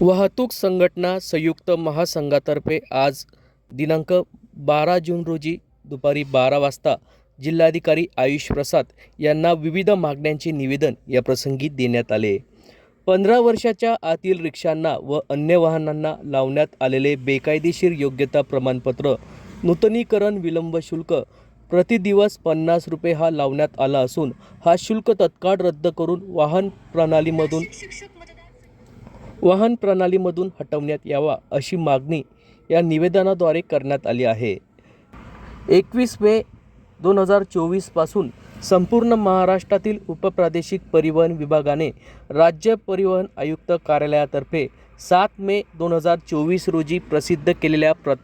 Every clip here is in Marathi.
वाहतूक संघटना संयुक्त महासंघातर्फे आज दिनांक बारा जून रोजी दुपारी बारा वाजता जिल्हाधिकारी आयुष प्रसाद यांना विविध मागण्यांचे निवेदन या प्रसंगी देण्यात आले. पंधरा वर्षाच्या आतील रिक्षांना व अन्य वाहनांना लावण्यात आलेले बेकायदेशीर योग्यता प्रमाणपत्र नूतनीकरण विलंब शुल्क प्रतिदिवस पन्नास रुपये हा लावण्यात आला असून हा शुल्क तत्काळ रद्द करून वाहन प्रणालीमधून वाहन प्रणालीमधून हटवण्यात यावा अशी मागणी या निवेदनाद्वारे करण्यात आली आहे. एकवीस मे दोन हजार चोवीसपासून संपूर्ण महाराष्ट्रातील उपप्रादेशिक परिवहन विभागाने राज्य परिवहन आयुक्त कार्यालयातर्फे सात मे दोन हजार चोवीस रोजी प्रसिद्ध केलेल्या प्र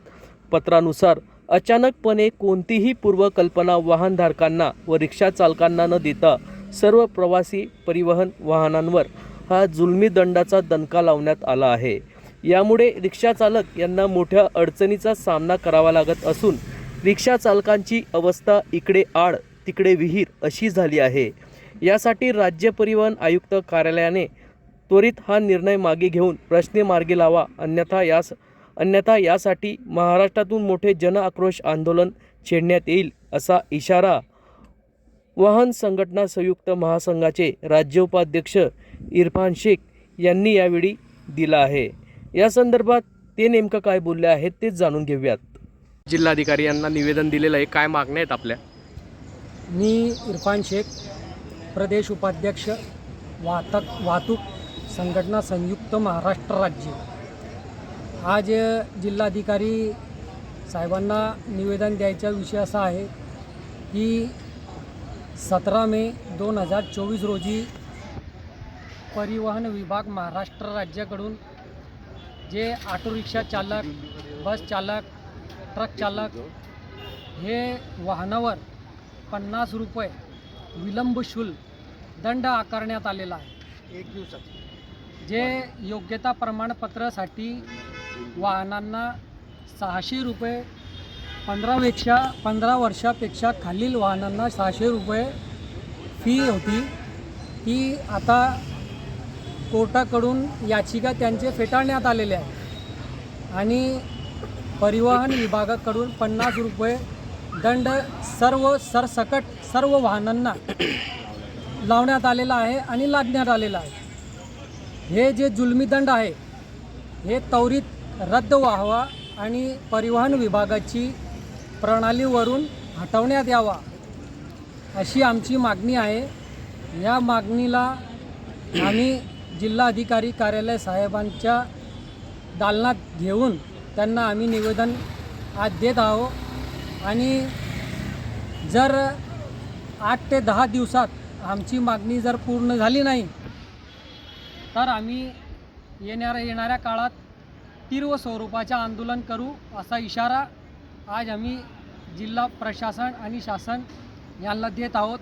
पत्रानुसार अचानकपणे कोणतीही पूर्वकल्पना वाहनधारकांना व रिक्षा चालकांना न देता सर्व प्रवासी परिवहन वाहनांवर हा जुलमी दंडाचा दणका लावण्यात आला आहे. यामुळे रिक्षा चालक यांना मोठ्या अडचणीचा सामना करावा लागत असून रिक्षा चालकांची अवस्था इकडे आड तिकडे विहीर अशी झाली आहे. यासाठी राज्य परिवहन आयुक्त कार्यालयाने त्वरित हा निर्णय मागे घेऊन प्रश्न मार्गी लावा अन्यथा यास अन्यथा यासाठी महाराष्ट्रातून मोठे जन आक्रोश आंदोलन छेडण्यात येईल असा इशारा वाहन संघटना संयुक्त महासंघाचे राज्य उपाध्यक्ष इरफान शेख यांनी यावेळी दिला आहे. या संदर्भात ते नेमकं काय बोलले आहेत तेच जाणून घेऊयात. जिल्हाधिकारी यांना निवेदन दिलेलं आहे. काय मागण्या आहेत आपल्या? मी इरफान शेख प्रदेश उपाध्यक्ष वाहतक वाहतूक संघटना संयुक्त महाराष्ट्र राज्य. आज जिल्हाधिकारी साहेबांना निवेदन द्यायचा विषय असा आहे की सतरा मे दोन हजार चोवीस रोजी परिवहन विभाग महाराष्ट्र राज्याकडून जे ऑटो रिक्षा चालक बस चालक ट्रक चालक हे वाहनावर पन्नास रुपये विलंब शुल्क दंड आकारण्यात आलेला आहे. एक दिवसात जे योग्यता प्रमाणपत्रासाठी वाहनांना सहाशे रुपये पंधरापेक्षा पंधरा वर्षापेक्षा खालील वाहनांना सहाशे रुपये फी होती. ती आता कोर्टाकडून याचिका त्यांचे फेटाळण्यात आलेले आहे आणि परिवहन विभागाकडून पन्नास रुपये दंड सर्व सरसकट सर्व वाहनांना लावण्यात आलेला आहे आणि लादण्यात आलेला आहे. हे जे जुलमी दंड आहे हे त्वरित रद्द व्हावा आणि परिवहन विभागाची प्रणालीवरून हटवण्यात यावा अशी आमची मागणी आहे. या मागणीला आम्ही जिल्हाधिकारी कार्यालय साहेबांच्या दालनात घेऊन त्यांना आम्ही निवेदन आज देत आहोत. आणि जर आठ ते दहा दिवसात आमची मागणी जर पूर्ण झाली नाही तर आम्ही येणाऱ्या येणाऱ्या काळात तीव्र स्वरूपाचे आंदोलन करू असा इशारा आज आम्ही जिल्हा प्रशासन आणि शासन यांना देत आहोत.